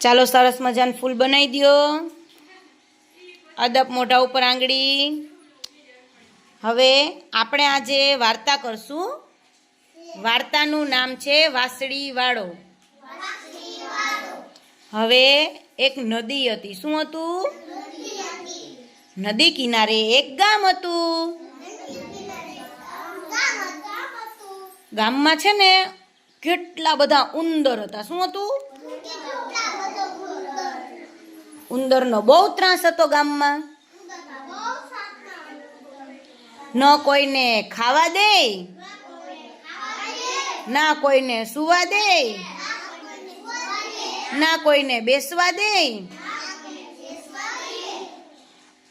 ચાલો સરસ મજાનું ફૂલ બનાવી દ્યો. અદબ મોઢા ઉપર આંગળી. હવે આપણે આજે વાર્તા કરશું. વાર્તાનું નામ છે વાસળી વાળો હવે એક નદી હતી. શું હતું? નદી કિનારે એક ગામ હતું. ગામમાં છે ને કેટલા બધા ઉંદર હતા. શું હતું? ઉંદરનો બહુ ત્રાસ હતો ગામમાં. ન કોઈને ખાવા દે, ના કોઈને સુવા દે, ના કોઈને બેસવા દે.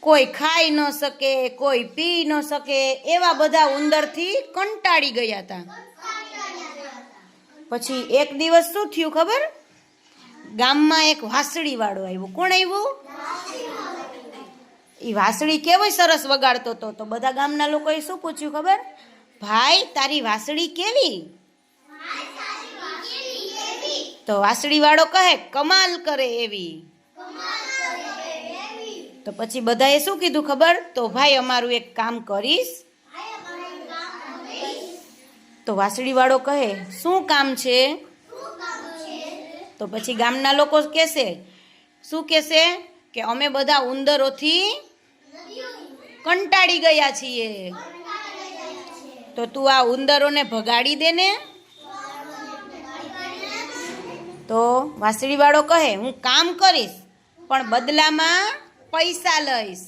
કોઈ ખાઈ ન શકે, કોઈ પી ન શકે, એવા બધા ઉંદરથી કંટાળી ગયા હતા. પછી એક દિવસ શું થયું ખબર? ગામમાં એક વાસળી વાળો આવ્યો. કોણ આવ્યું? એ વાસળી કેવો સરસ વગાડતો હતો. તો બધા ગામના લોકોએ શું પૂછ્યું ખબર? ભાઈ, તારી વાસળી કેવી? તો વાસળી વાળો કહે, કમાલ કરે એવી. તો પછી બધાએ શું કીધું ખબર? તો ભાઈ, અમારું એક કામ કરીશ. તો વાસળી વાળો કહે, શું કામ છે? તો પછી ગામના લોકો કહેશે, શું કહેશે? કે અમે બધા ઉંદરોથી કંટાળી ગયા છીએ. તો તું આ ઉંદરોને ભગાડી દે ને. તો વાસળીવાળો કહે, હું કામ કરીશ, પણ બદલામાં પૈસા લઈશ.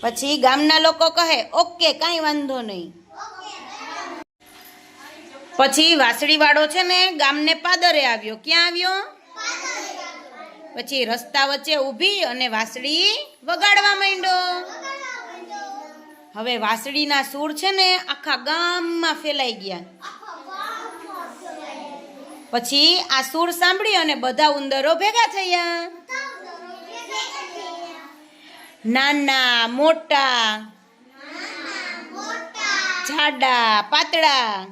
પછી ગામના લોકો કહે, ઓકે, કાંઈ વાંધો નહીં. પછી વાસળી વાળો છે ને ગામને પાદરે આવ્યો. ક્યાં આવ્યો? પછી રસ્તા વચ્ચે ઊભી અને વાસળી વગાડવા માંડ્યો. હવે વાસળીના સૂર છે ને આખા ગામમાં ફેલાઈ ગયા. પછી આ સૂર સાંભળી અને બધા ઉંદરો ભેગા થયા. નાના મોટા જાડા પાતળા.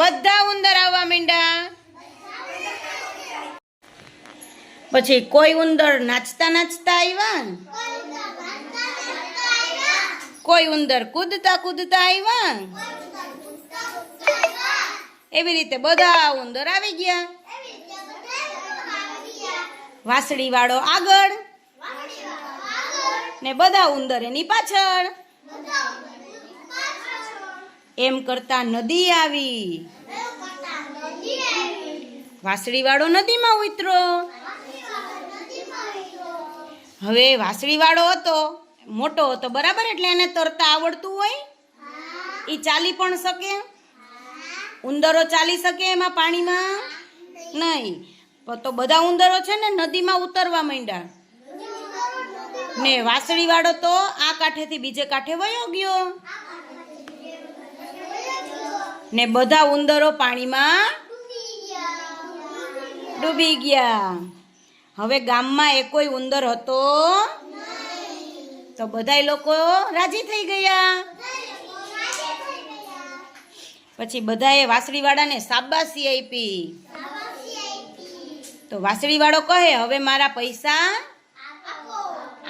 બધા ઉંદર આવવા માંડ્યા? પછી કોઈ ઉંદર નાચતા નાચતા આવ્યા કોઈ ઉંદર કૂદતા કૂદતા આવ્યા એવી રીતે બધા ઉંદર આવી ગયા. વાસળી વાળો આગળ ને બધા ઉંદર એની પાછળ. એમ કરતા નદી આવી. વાસળી વાળો નદીમાં ઉતરો. હવે વાસળી વાળો હતો, મોટો હતો, બરાબર? એટલે એને તરતા આવડતું હોય? એ ચાલી પણ શકે? ઉંદરો ચાલી શકે એમાં પાણીમાં? નહીં. તો બધા ઉંદરો છે ને નદીમાં ઉતરવા માંડ્યા. ને વાસળી વાળો તો આ કાંઠેથી બીજે કાંઠે વયો ગયો. ને બધા ઉંદરો પાણીમાં ડૂબી ગયા. હવે ગામમાં એકોય ઉંદર હતો તો બધાય લોકો રાજી થઈ ગયા. પછી બધાએ વાસળીવાળાને સાબાસી આપી. તો વાસળીવાળો કહે, હવે મારા પૈસા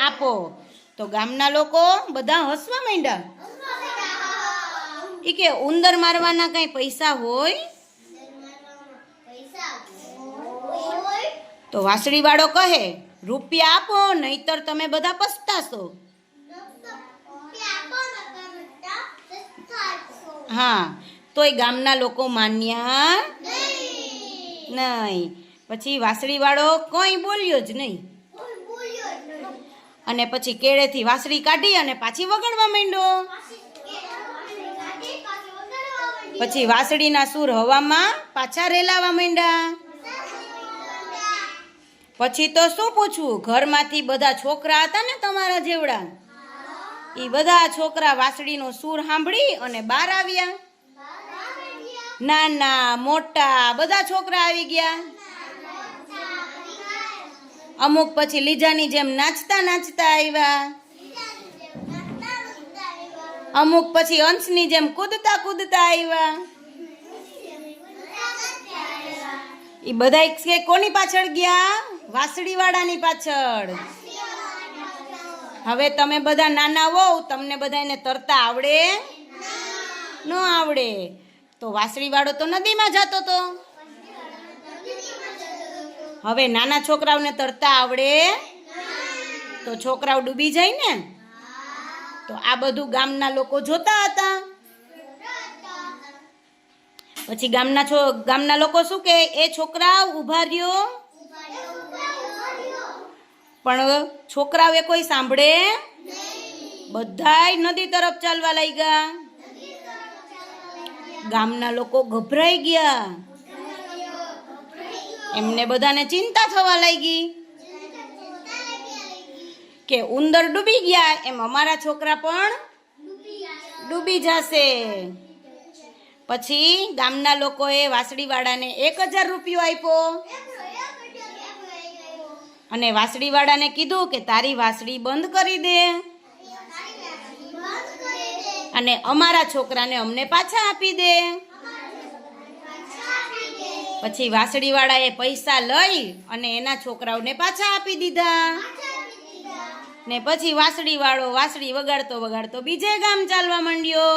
આપો. તો ગામના લોકો બધા હસવા માંડ્યા. ઈ કે ઉંદર મારવાના કઈ પૈસા હોય? તો વાસળી વાળો કહે, રૂપિયા આપો, નહીતર તમે બધા પસ્તાશો. હા તોય ગામના લોકો માન્યા નહીં. પછી વાસળી વાળો કોઈ બોલ્યો જ નહીં. અને પછી કેળેથી વાસળી કાઢી અને પાછી વગાડવા માંડ્યો. પછી વાસળીના સૂર હવામાં પાછા રેલાવા માંડ્યા. પછી તો શું પૂછવું? ઘરમાંથી બધા છોકરા હતા ને તમારા જેવડા? એ બધા છોકરા વાસળીનો સૂર સાંભળી અને બહાર આવ્યા. નાના મોટા બધા છોકરા આવી ગયા. અમુક પછી લીજાની જેમ નાચતા નાચતા આવ્યા. અમુક પછી અંશની જેમ કૂદતા કૂદતા આવ્યા એ બધા કે કોની પાછળ ગયા? વાસળીવાળાની પાછળ. હવે તમે બધા નાના હોવ તમને બધાને તરતા આવડે? ન આવડે. તો વાસળીવાળો તો નદીમાં જતો તો. હવે નાના છોકરાઓને તરતા આવડે? તો છોકરાઓ ડૂબી જાય ને? તો આ બધું ગામના લોકો જોતા હતા. પછી ગામના છો, ગામના લોકો શું કે, એ છોકરા ઊભા રહ્યો. પણ છોકરાઓ એ કોઈ સાંભળે બધાય નદી તરફ ચાલવા લાગ્યા. ગામના લોકો ગભરાઈ ગયા. એમને બધાને ચિંતા થવા લાગી. કે ઉંદર ડૂબી ગયા, એમ અમારા છોકરા પણ ડૂબી જશે. પછી ગામના લોકોએ વાસળીવાળાને એક હજાર રૂપિયો આપ્યો. અને વાસળીવાળાને કીધું કે, તારી વાસળી બંધ કરી દે. અને અમારા છોકરાને અમને પાછા આપી દે. પછી વાસળીવાળાએ પૈસા લઈ અને એના છોકરાઓને પાછા આપી દીધા. ને પછી વાસળીવાળો વાસળી વગાડતો વગાડતો બીજે ગામ ચાલવા માંડ્યો.